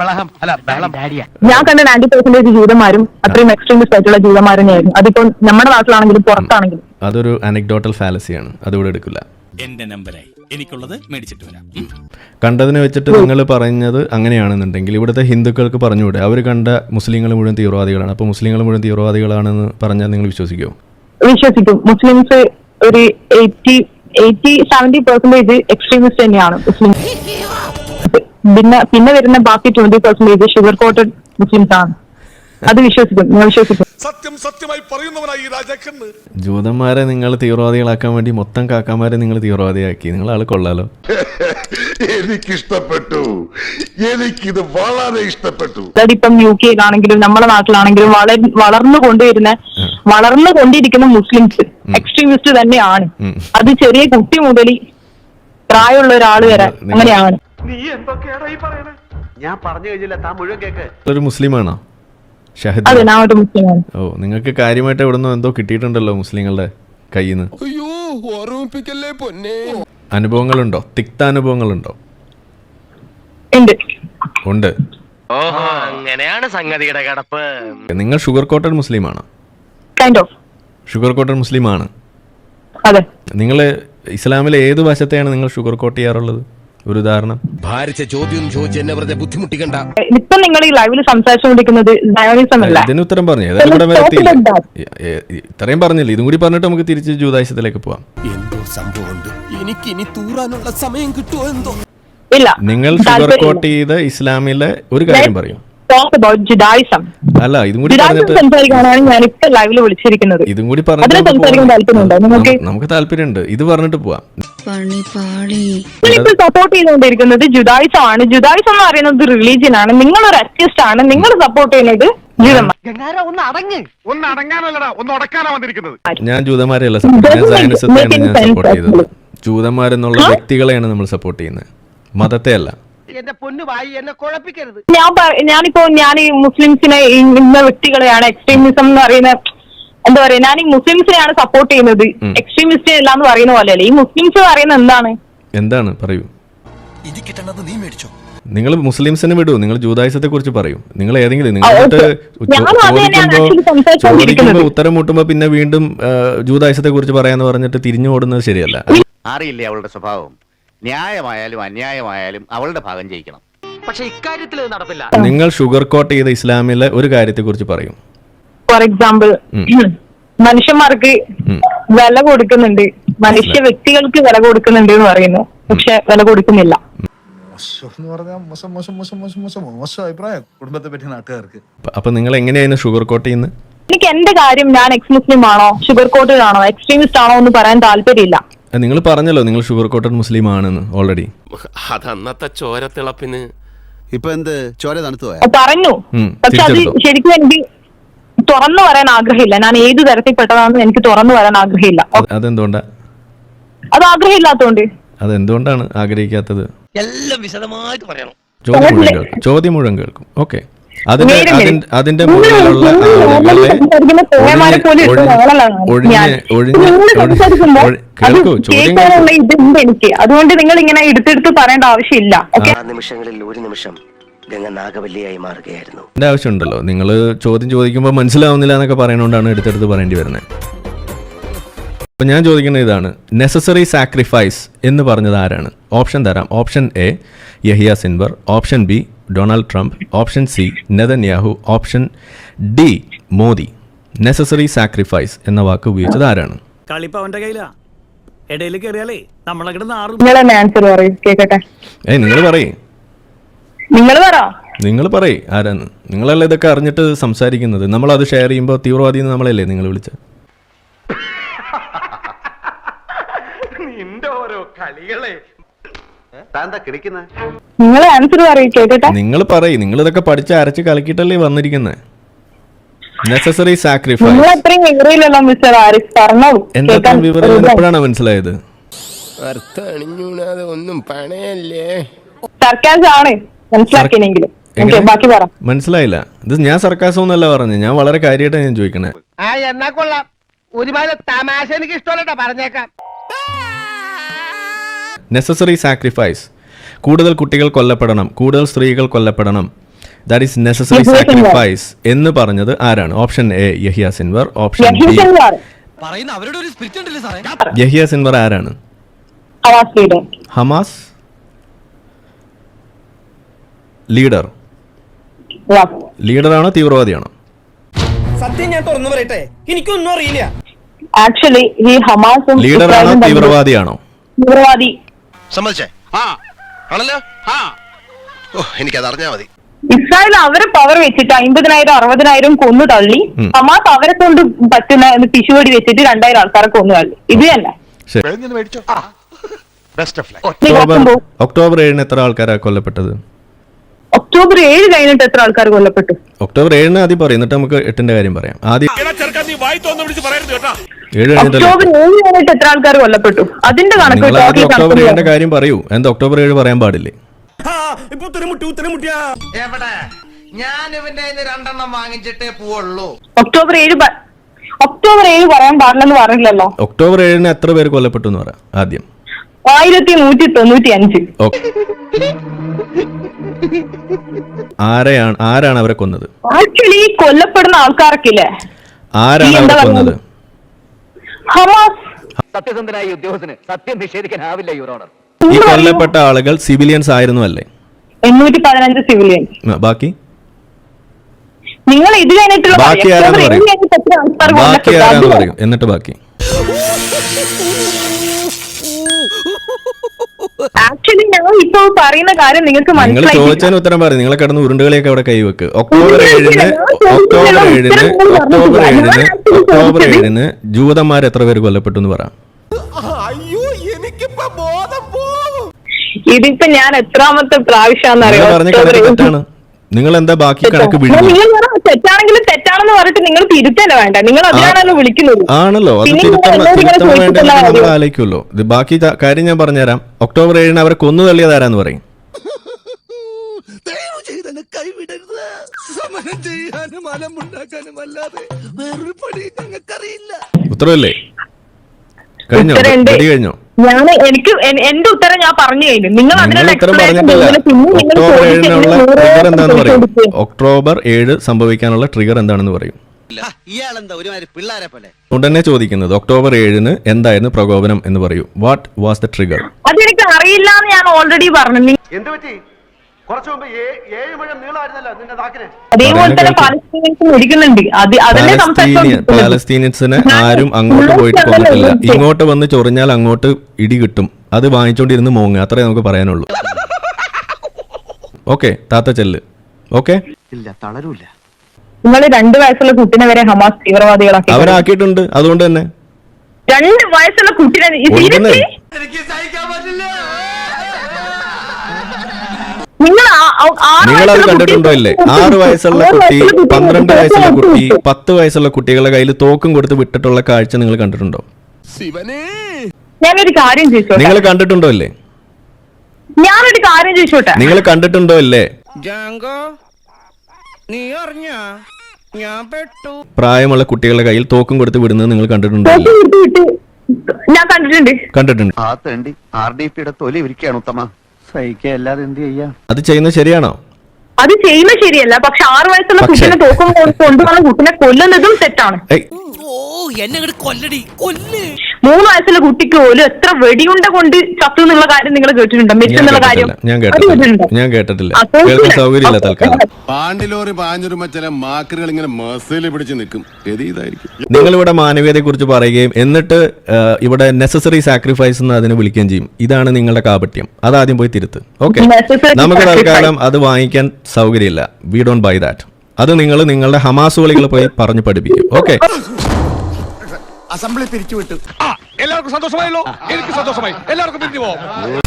ബഹളം. അല്ല ബഹളം. ഞാൻ കണ്ട നയന്റി പെർസെന്റേജ് ജൂതന്മാരും അത്രയും എക്സ്ട്രീമിസ്റ്റ് ആയിട്ടുള്ള ജീവിതമാരും തന്നെയായിരുന്നു അതിപ്പോ നമ്മുടെ നാട്ടിലാണെങ്കിലും പുറത്താണെങ്കിലും. അതൊരു അനക്ഡോട്ടൽ ഫാലസിയാണ് അതിവിടെ എടുക്കില്ല. എന്റെ നമ്പറായി. എനിക്കുള്ളത് മേടിച്ചിട്ട് വരാം. കണ്ടതിനെ വെച്ചിട്ട് നിങ്ങൾ പറഞ്ഞത് അങ്ങനെയാണെന്നുണ്ടെങ്കിൽ ഇവിടുത്തെ ഹിന്ദുക്കൾക്ക് പറഞ്ഞുകൂടെ? അവർ കണ്ട മുസ്ലിങ്ങൾ മുഴുവൻ തീവ്രവാദികളാണ്. അപ്പോൾ മുസ്ലിങ്ങൾ മുഴുവൻ തീവ്രവാദികളാണെന്ന് പറഞ്ഞാൽ നിങ്ങൾ വിശ്വസിക്കുമോ വിശ്വസിക്കും. മുസ്ലിംസ് ഒരു eighty eighty seventy percentage extremist തന്നെയാണ് മുസ്ലിം. പിന്നെ പിന്നെ വരുന്ന ബാക്കി twenty percentage sugar coated Muslims ആണ്. അത് വിശ്വസിക്കും നിങ്ങൾ വിശ്വസിക്കും. സത്യം സത്യമായി പറയുന്നവനായി രാജാക്കന്ന് ജൂതന്മാരെ നിങ്ങൾ തീവ്രവാദികളാക്കാൻ വേണ്ടി മൊത്തം കാക്കാമാരെ നിങ്ങൾ തീവ്രവാദിയാക്കി. നിങ്ങൾ ആൾ കൊള്ളാലോ. എനിക്കിഷ്ടപ്പെട്ടു. എനിക്കിത് വളരെ ഇഷ്ടപ്പെട്ടു. അതായത് ഇപ്പം യു കെയിലാണെങ്കിലും നമ്മുടെ നാട്ടിലാണെങ്കിലും വളർ വളർന്നു കൊണ്ടുവരുന്ന വളർന്നു കൊണ്ടിരിക്കുന്ന മുസ്ലിംസ് എക്സ്ട്രീമിസ്റ്റ് തന്നെയാണ്. അത് ചെറിയ കുട്ടി മുതൽ പ്രായമുള്ള ഒരാൾ വരെ അങ്ങനെയാണ്. ഞാൻ പറഞ്ഞു കഴിഞ്ഞില്ല താൻ മുഴുവൻ കേക്ക്. ഒരു മുസ്ലിമാണോ? ഷഹദ്. അതെ ഞാൻ ഒരു മുസ്ലിമാണ്. ഓ നിങ്ങൾക്ക് കാര്യമായിട്ട് ഇവിടുന്ന് എന്തോ കിട്ടിയിട്ടുണ്ടല്ലോ മുസ്ലിങ്ങളുടെ കയ്യിൽ നിന്ന് അയ്യോ ഓർമ്മിപ്പിക്കല്ലേ പൊന്നെ. അനുഭവങ്ങളുണ്ടോ? തിക്ത അനുഭവങ്ങളുണ്ടോ? ഉണ്ട്. ഉണ്ട്. ഓഹോ അങ്ങനെയാണ് സംഗതിയുടെ കടപ്പ്. നിങ്ങൾ ഷുഗർ കോട്ടഡ് മുസ്ലിമാണോ? കൈൻഡ് ഓഫ് ഷുഗർ കോട്ടർ മുസ്ലിമാണ് അതെ. നിങ്ങൾ ഇസ്ലാമിലെ ഏത് വശത്തെയാണ് നിങ്ങൾ ഷുഗർ കോട്ട് ചെയ്യാറുള്ളത്? ഒരു ഉദാഹരണം. ഭാരിച്ച ചോദ്യം ചോദിച്ച് എന്നെ വെറുതെ ബുദ്ധിമുട്ടിക്കണ്ട. ഇപ്പൊ നിങ്ങൾ ഈ ലൈവിൽ സംസാരിച്ചുകൊണ്ടിരിക്കുന്നത് സയോണിസം അല്ല. ഇതിന് ഉത്തരം പറഞ്ഞു. ഏതായാലും ഇവിടെ വരെ എത്തിയില്ലേ? ഏ- ഏ- ഇത്രയും പറഞ്ഞില്ല? ഇതും കൂടി പറഞ്ഞിട്ട് നമുക്ക് തിരിച്ച് ജൂതായുസത്തിലേക്ക് പോവാം. എന്തോ സംഭവമുണ്ട്. എനിക്ക് ഇനി തൂറാനുള്ള സമയം കിട്ടുമോ എന്തോ? ഇല്ല. നിങ്ങൾ ഷുഗർ കോട്ട് ചെയ്ത ഇസ്ലാമിലെ ഒരു കാര്യം പറയും. ടോക്ക് അബൌട്ട് ജുഡായിസം അല്ല ഇതും കൂടി ജുഡായിസം സംസാരിക്കാനാണ് ഞാൻ ഇപ്പൊ ലൈവിൽ വിളിച്ചിരിക്കുന്നത്. ഇതും കൂടി അതിനെ സംസാരിക്കാൻ. താല്പര്യമുണ്ടോ? നിങ്ങൾക്ക് നമുക്ക് താല്പര്യമുണ്ട്. ഇത് പറഞ്ഞിട്ട് പോവാം. നിങ്ങളിപ്പോൾ സപ്പോർട്ട് ചെയ്തുകൊണ്ടിരിക്കുന്നത് ജുഡായിസം ആണ്. ജുഡായിസം എന്ന് പറയുന്നത് റിലീജിയൻ ആണ്. നിങ്ങൾ ഒരു അത്യസ്റ്റ് ആണ്. നിങ്ങൾ സപ്പോർട്ട് ചെയ്യുന്നത് ജൂതന്മാർ ഒന്ന് അടങ്ങ്. ഒന്ന് അടങ്ങാനല്ലടാ ഒന്ന് ഉടക്കാനാ വന്നിരിക്കുന്നത്. ഞാൻ ജൂതന്മാരെയല്ല സപ്പോർട്ട് ചെയ്തത്. ജൂതന്മാരെന്നുള്ള വ്യക്തികളെയാണ് നമ്മൾ സപ്പോർട്ട് ചെയ്യുന്നത്. മതത്തെ അല്ല എന്റെ പൊന്നു വായി എന്നെ കുഴപ്പിക്കരുത്. ഞാൻ പ- ഞാനിപ്പോ ഞാൻ ഈ മുസ്ലിംസിനെ ഇന്ന വ്യക്തികളെയാണ് എക്സ്ട്രീമിസം എന്ന് പറയുന്ന എന്താ പറയാ ഞാൻ ഈ മുസ്ലിംസിനെയാണ് സപ്പോർട്ട് ചെയ്യുന്നത്. ഉം. എക്സ്ട്രീമിസ്റ്റ് അല്ല എന്ന് പറയുന്ന പോലെയല്ലേ. ഈ മുസ്ലിംസ് പറയുന്നത് എന്താണ്? എന്താണ്? പറയൂ. കിട്ടണത് നീ മേടിച്ചോ? നിങ്ങൾ മുസ്ലിംസിനെ വിടൂ. നിങ്ങൾ ജൂതായുസത്തെ കുറിച്ച് പറയും. നിങ്ങൾ ഏതെങ്കിലും നിങ്ങൾ ആ, എന്നിട്ട് okay. ഞാൻ അത് തന്നെയാണ് ചോദിക്കുമ്പോ actually സംസാരിച്ചുകൊണ്ടിരിക്കുന്നത്. ചോദിക്കുമ്പോ ഉത്തരം മുട്ടുമ്പോ പിന്നെ വീണ്ടും ജൂതായുസത്തെ കുറിച്ച് പറയാന്ന് പറഞ്ഞിട്ട് തിരിഞ്ഞു ഓടുന്നത് ശരിയല്ല. അറിയില്ലേ അവളുടെ സ്വഭാവം? ന്യായമായാലും അന്യായമായാലും അവളുടെ ഭാഗം ജയിക്കണം. പക്ഷെ ഇക്കാര്യത്തിൽ നടപ്പില്ല. നിങ്ങൾ ഷുഗർ കോട്ട് ചെയ്ത ഇസ്ലാമിലെ ഒരു കാര്യത്തെ കുറിച്ച് പറയും ഫോർ എക്സാമ്പിൾ മനുഷ്യന്മാർക്ക്. വില കൊടുക്കുന്നുണ്ട്. മനുഷ്യ വ്യക്തികൾക്ക് വില കൊടുക്കുന്നുണ്ട് എന്ന് പറയുന്നു. പക്ഷെ വില കൊടുക്കുന്നില്ല. കുടുംബത്തെ പറ്റി നാട്ടുകാർക്ക്. അപ്പൊ- നിങ്ങൾ എങ്ങനെയാണ് ഷുഗർ കോട്ട് ചെയ്യുന്നത്? എനിക്ക് എന്റെ കാര്യം ഞാൻ എക്സ് മുസ്ലിം ആണോ ഷുഗർ കോട്ടഡ് ആണോ? എക്സ്ട്രീമിസ്റ്റ് ആണോ എന്ന് പറയാൻ താല്പര്യമില്ല. നിങ്ങൾ പറഞ്ഞല്ലോ നിങ്ങൾ ഷുഗർ കോട്ടഡ് മുസ്ലിം ആണെന്ന് ഓൾറെഡി അത് അന്നത്തെ ചോരത്തിളപ്പിന് ഇപ്പൊ എന്ത്? ചോര തണുത്തു? പോയാ പറഞ്ഞു. പക്ഷെ അത്? ശരിക്കും എനിക്ക് തുറന്നു വരാൻ ആഗ്രഹമില്ല. ഞാൻ ഏത് തരത്തിൽപ്പെട്ടതാണെന്ന് എനിക്ക് തുറന്നു വരാൻ ആഗ്രഹമില്ല. അതെന്തുകൊണ്ടാ? അത് ആഗ്രഹമില്ലാത്തതുകൊണ്ട് അതെന്തുകൊണ്ടാണ് ആഗ്രഹിക്കാത്തത്? എല്ലാം വിശദമായിട്ട് പറയണം. ചോദ്യം മുഴുവൻ കേൾക്കും. ചോദ്യം മുഴുവൻ കേൾക്കും. ഓക്കെ. അതിന്റെ അതിന്റെ മുകളിലുള്ള ആളുകളെ പോലെ നിങ്ങൾ അത് കേൾക്കാനുള്ള ഇതുണ്ട് എനിക്ക്. അതുകൊണ്ട് നിങ്ങൾ ഇങ്ങനെ എടുത്തെടുത്ത് പറയേണ്ട ആവശ്യമില്ല. ഓക്കെ? നിമിഷങ്ങളിൽ ഒരു നിമിഷം ഗംഗ നാഗവല്ലിയായി മാറുകയായിരുന്നു. എന്റെ ആവശ്യമുണ്ടല്ലോ. നിങ്ങൾ ചോദ്യം ചോദിക്കുമ്പോൾ മനസ്സിലാവുന്നില്ല എന്നൊക്കെ പറയുന്നതുകൊണ്ടാണ് എടുത്തെടുത്ത് പറയേണ്ടി വരുന്നത് അപ്പൊ ഞാൻ ചോദിക്കുന്നത് ഇതാണ്. നെസസറി സാക്രിഫൈസ് എന്ന് പറഞ്ഞത് ആരാണ്? ഓപ്ഷൻ തരാം. Option A Yahya Sinwar option B Donald Trump option C Netanyahu option D Modi necessary sacrifice എന്ന വാക്ക് ഉപയോഗിച്ചത് ആരാണ്? കളിപ്പ അവന്റെ കയ്യിലാ. ഇടയിൽ കയറിയാലേ നമ്മളെ കിടന്ന് നിങ്ങൾ തന്നെ ആൻസർ പറയൂ കേക്കട്ടെ. ഏയ് നിങ്ങൾ പറയേ. നിങ്ങൾ പറ. നിങ്ങൾ പറയേ ആരാന്ന്. നിങ്ങളല്ലേ ഇതൊക്കെ അറിഞ്ഞിട്ട് സംസാരിക്കുന്നത്. നമ്മൾ അത് ഷെയർ ചെയ്യുമ്പോൾ തീവ്രവാദി എന്ന് നമ്മളല്ലേ നിങ്ങൾ വിളിച്ച? നിന്റെ ഓരോ കളികളെ. താന്താ കിടക്കുന്ന? നിങ്ങൾ ആൻസർ പറയൂ കേക്കട്ടെ. നിങ്ങൾ പറയും. നിങ്ങൾ ഇതൊക്കെ പഠിച്ച് അരച്ച് കളിക്കിട്ടല്ലേ വന്നിരിക്കുന്നത് നെസസറി സാക്രിഫൈസ് അത്രയും വിവരമില്ലല്ലോ മിസ്റ്റർ ആരിഫ്. പറഞ്ഞോളൂ എന്താ വിവരം എപ്പോഴാണ് മനസ്സിലായത്? ഒന്നും പണയല്ലേ? സർക്കാസ് ആണ് മനസ്സിലാക്കിയെങ്കിലും ഓക്കെ എങ്ങനെ? ബാക്കി പറ. മനസ്സിലായില്ല. ഇത് ഞാൻ സർക്കാസം എന്നല്ല പറഞ്ഞു ഞാൻ വളരെ കാര്യമായിട്ടാണ് ഞാൻ ചോദിക്കണേ. ആ എന്നാ കൊള്ളാം. ഒരുപാട് തമാശ എനിക്ക് ഇഷ്ടമല്ലട്ടാ പറഞ്ഞേക്കാം. നെസസറി സാക്രിഫൈസ് കൂടുതൽ കുട്ടികൾ കൊല്ലപ്പെടണം. കൂടുതൽ സ്ത്രീകൾ കൊല്ലപ്പെടണം. ദാറ്റ് ഈസ് നെസസറി സാക്രിഫൈസ് എന്ന് പറഞ്ഞത് ആരാണ്? Option A Yahya Sinwar option B പറയുന്ന അവരുടെ ഒരു സ്പിരിറ്റ് ഉണ്ടല്ലേ സാറേ? യഹിയ സിൻവർ ആരാണ്? ഹമാസ് ലീഡർ ലീഡറാണോ തീവ്രവാദിയാണോ? സത്യം ഞാൻ തുറന്നു പറയട്ടെ. എനിക്കൊന്നും അറിയില്ല. ആക്ച്വലി ഈ ഹമാസും ലീഡറാണോ തീവ്രവാദിയാണോ? തീവ്രവാദി. സമ്മതിച്ചേ. ആ ആണല്ലോ? ആ ഓ എനിക്കത് അറിഞ്ഞാ മതി. ഇസ്രായേൽ അവരെ പവർ വെച്ചിട്ട് അമ്പതിനായിരം അറുപതിനായിരം കൊന്നു തള്ളി. ഹമാസ് അവരെ കൊണ്ട് പറ്റുന്ന പിശുവടി വെച്ചിട്ട് രണ്ടായിരം ആൾക്കാരെ കൊന്നു തള്ളി. ഇത് തന്നെ. ശരി. മേടിച്ചോ? ബെസ്റ്റ് ഓഫ് ലൈഫ് ഒക്ടോബർ ഏഴിന് എത്ര ആൾക്കാരാ കൊല്ലപ്പെട്ടത്? ഒക്ടോബർ ഏഴ് കഴിഞ്ഞിട്ട് എത്ര ആൾക്കാർ കൊല്ലപ്പെട്ടു? ഒക്ടോബർ ഏഴിന് ആദ്യം പറയും എന്നിട്ട് നമുക്ക് എട്ടിന്റെ കാര്യം പറയാം. ആദ്യം നീ വായി തോന്നു വിളിച്ച് പറയരുത് കേട്ടാ. ഒക്ടോബർ ഏഴ് കഴിഞ്ഞിട്ട് എത്ര ആൾക്കാർ കൊല്ലപ്പെട്ടു? അതിന്റെ കണക്ക് ഒക്ടോബർ ഏഴിന്റെ കാര്യം പറയൂ. എന്താ ഒക്ടോബർ ഏഴ് പറയാൻ പാടില്ലേ? ഇപ്പൊ എവിടെ? ഞാൻ ഇവന്റെ കയ്യിന്ന് രണ്ടെണ്ണം വാങ്ങിച്ചിട്ടേ പോവുള്ളൂ. ഒക്ടോബർ ഏഴ് പ- ഒക്ടോബർ ഏഴ് പറയാൻ പാടില്ലെന്ന് പറഞ്ഞില്ലല്ലോ. ഒക്ടോബർ ഏഴിന് എത്ര പേര് കൊല്ലപ്പെട്ടു എന്ന് പറയാം ആദ്യം. ആയിരത്തി നൂറ്റി തൊണ്ണൂറ്റി അഞ്ച്. ഓക്കെ ആരെയാണ് ആരാണ് അവരെ കൊന്നത്? ആക്ച്വലി കൊല്ലപ്പെടുന്ന ആൾക്കാരൊക്കെ ഇല്ലേ ആരാണ് അവരെ കൊന്നത്? ഹമാസ്. സത്യസന്ധനായ ഉദ്യോഗസ്ഥന് സത്യം നിഷേധിക്കാനാവില്ല യുവറോണർ ഈ കൊല്ലപ്പെട്ട ആളുകൾ സിവിലിയൻസ് ആയിരുന്നു അല്ലേ എണ്ണൂറ്റി പതിനഞ്ച് സിവിലിയൻസ് ബാക്കി? നിങ്ങൾ ഇത് കഴിഞ്ഞിട്ടുള്ള ബാക്കി ആരാന്ന് പറയും. ആരാന്ന് പറയും. പറയും. എന്നിട്ട് ബാക്കി. ആക്ച്വലി ഞാൻ ഇപ്പൊ പറയുന്ന കാര്യം നിങ്ങൾക്ക് നിങ്ങൾ ചോദിച്ചതിന് ഉത്തരം പറയും. നിങ്ങൾ കിടന്ന് ഉരുണ്ടുകളിയൊക്കെ അവിടെ കൈവെക്ക് ഒക്ടോബർ ഏഴിന് ഒക്ടോബർ ഏഴിന് ഒക്ടോബർ ഏഴിന് ഒക്ടോബർ ഏഴിന് ജൂതന്മാർ എത്ര പേര് കൊല്ലപ്പെട്ടു എന്ന് പറ. ബോധം ഇതിപ്പോ ഞാൻ എത്രാമത്തെ പ്രാവശ്യമാണെന്ന് നിങ്ങൾ അറിയാം പറഞ്ഞ കണക്ക് തെറ്റാണ്. നിങ്ങൾ എന്താ ബാക്കി കണക്ക് നിങ്ങൾ തെറ്റാണെങ്കിലും തെറ്റാണെന്ന് പറഞ്ഞിട്ട് നിങ്ങൾ തിരുത്തല്ലേ വേണ്ട. നിങ്ങൾ അതിനാണല്ലോ വിളിക്കുന്നത്. ആണല്ലോ. അത് പിന്നെ നിങ്ങൾ തിരുത്തണം എന്നോട് ഇങ്ങനെ തിരുത്തണം വേണ്ടത് ചോദിച്ചിട്ടുള്ള നമ്മൾ കാര്യം. ആലോചിക്കുമല്ലോ. ഇത് ബാക്കി ത- കാര്യം ഞാൻ പറഞ്ഞുതരാം. ഒക്ടോബർ ഏഴിന് അവരെ കൊന്നു തള്ളിയ തരാന്ന് പറയും? ദയവ് ചെയ്ത് കൈവിടരുത്. സമരം ചെയ്യാനും അലമുണ്ടാക്കാനും അല്ലാതെ വേറൊരു പണി ഞങ്ങൾക്കറിയില്ല. ഉത്തരവല്ലേ? കഴിഞ്ഞോ? കഴിഞ്ഞോ? ഞാൻ എനിക്ക് എന്റെ ഉത്തരം ഞാൻ പറഞ്ഞു കഴിഞ്ഞു. നിങ്ങൾ അതിനുള്ള ഒക്ടോബർ ഏഴ് സംഭവിക്കാനുള്ള ട്രിഗർ എന്താണെന്ന് പറയും. ഉടനെ ചോദിക്കുന്നത് ഒക്ടോബർ ഏഴിന് എന്തായിരുന്നു പ്രകോപനം എന്ന് പറയൂ. വാട്ട് വാസ് ദ ട്രിഗർ അതെനിക്ക് അറിയില്ല എന്ന് ഞാൻ ഓൾറെഡി പറഞ്ഞു. എന്ത് പറ്റി? കുറച്ചു മുമ്പ് ഏഴ് മുഴം നീളമായിരുന്നല്ലോ നിന്റെ നാക്കിന്. അതേപോലെ തന്നെ. പാലസ്തീനിയൻസ് മരിക്കുന്നുണ്ട് അത് അതല്ലേ പാലസ്തീനിയ പാലസ്തീനിയൻസിനെ ആരും അങ്ങോട്ട് പോയിട്ട് കൊന്നിട്ടില്ല. ഇങ്ങോട്ട് വന്ന് ചൊറിഞ്ഞാൽ അങ്ങോട്ട് ഇടി കിട്ടും. അത് വാങ്ങിച്ചോണ്ടിരുന്ന് മോങ്ങ. അത്രേ നമുക്ക് പറയാനുള്ളൂ. ഓക്കെ താത്ത ചെല്ല്. ഓക്കെ? ഇല്ല തളരൂല. നിങ്ങൾ രണ്ട് വയസ്സുള്ള കുട്ടിനെ വരെ ഹമാസ് തീവ്രവാദികളാക്കി അവരാക്കിയിട്ടുണ്ട്. അതുകൊണ്ട് തന്നെ. രണ്ട് വയസ്സുള്ള കുട്ടിനെ? എനിക്ക് സഹിക്കാൻ പറ്റില്ല. നിങ്ങൾ അത് കണ്ടിട്ടുണ്ടോ കുട്ടി- ഇല്ലേ? ആറ് വയസ്സുള്ള കുട്ടി പന്ത്രണ്ട് വയസ്സുള്ള കുട്ടി. പത്ത് വയസ്സുള്ള കുട്ടികളുടെ കയ്യിൽ തോക്കും കൊടുത്ത് വിട്ടിട്ടുള്ള കാഴ്ച നിങ്ങൾ കണ്ടിട്ടുണ്ടോ? ഞാനൊരു കാര്യം ചോദിച്ചോട്ടെ? നിങ്ങൾ കണ്ടിട്ടുണ്ടോ അല്ലേ ഞാനൊരു കാര്യം ചോദിച്ചോട്ടെ? നിങ്ങൾ കണ്ടിട്ടുണ്ടോ ഇല്ലേ? ജാങ്കോ നീ അറിഞ്ഞ? ഞാൻ പെട്ടു. പ്രായമുള്ള കുട്ടികളുടെ കയ്യിൽ തോക്കും കൊടുത്ത് വിടുന്നത് നിങ്ങൾ കണ്ടിട്ടുണ്ടോ ഞാൻ കണ്ടിട്ടുണ്ട്. കണ്ടിട്ടുണ്ട്. ആ തേണ്ടി ആർ ഡി പിയുടെ തൊലി ഇരിക്കുകയാണ് ഉത്തമ. സഹിക്കുക. അല്ലാതെ എന്ത് ചെയ്യാ? അത് ചെയ്യുന്നത് ശരിയാണോ? അത് ചെയ്യുന്നത് ശരിയല്ല. പക്ഷെ ആറു വയസ്സുള്ള പക്ഷേ- കുട്ടിനെ തോക്കും കൊണ്ടുവന്ന കുട്ടിനെ കൊല്ലുന്നതും തെറ്റാണ്. ഏയ്. ഓ എന്നെ കൊല്ലടി. കൊല്ല്. മൂന്ന് വയസ്സുള്ള കുട്ടിക്ക് പോലും എത്ര വെടിയുണ്ട കൊണ്ട് ചത്തു എന്നുള്ള കാര്യം നിങ്ങൾ കേട്ടിട്ടുണ്ടോ? ഞാൻ എന്നുള്ള കാര്യം ഞാൻ കേട്ടിട്ടില്ല. ഞാൻ കേട്ടിട്ടില്ല. ആ, കേട്ടില്ല. കേൾക്കാൻ സൗകര്യമില്ല തൽക്കാലം. പാണ്ടിലോറി പാഞ്ഞൊരുമ്പോ ചില മാക്കറുകൾ ഇങ്ങനെ മസിൽ പിടിച്ച് നിൽക്കും. ഗതി ഇതായിരിക്കും. നിങ്ങൾ ഇവിടെ മാനവീയതയെ കുറിച്ച് പറയുകയും എന്നിട്ട് ഇവിടെ നെസസറി സാക്രിഫൈസ് എന്ന് അതിനെ വിളിക്കുകയും ചെയ്യും. ഇതാണ് നിങ്ങളുടെ കാപട്യം. അത് ആദ്യം പോയി തിരുത്ത്. ഓക്കെ നമുക്ക്. തൽക്കാലം അത് വാങ്ങിക്കാൻ സൗകര്യമില്ല. വി ഡോണ്ട് ബൈ ദാറ്റ് അത് നിങ്ങൾ നിങ്ങളുടെ ഹമാസുകളികൾ പോയി പറഞ്ഞു പഠിപ്പിക്കും. ഓക്കെ അസംബ്ലി പിരിച്ചുവിട്ടു. എല്ലാവർക്കും സന്തോഷമായല്ലോ. എനിക്ക് സന്തോഷമായി. എല്ലാവർക്കും പിരിഞ്ഞു പോവാം.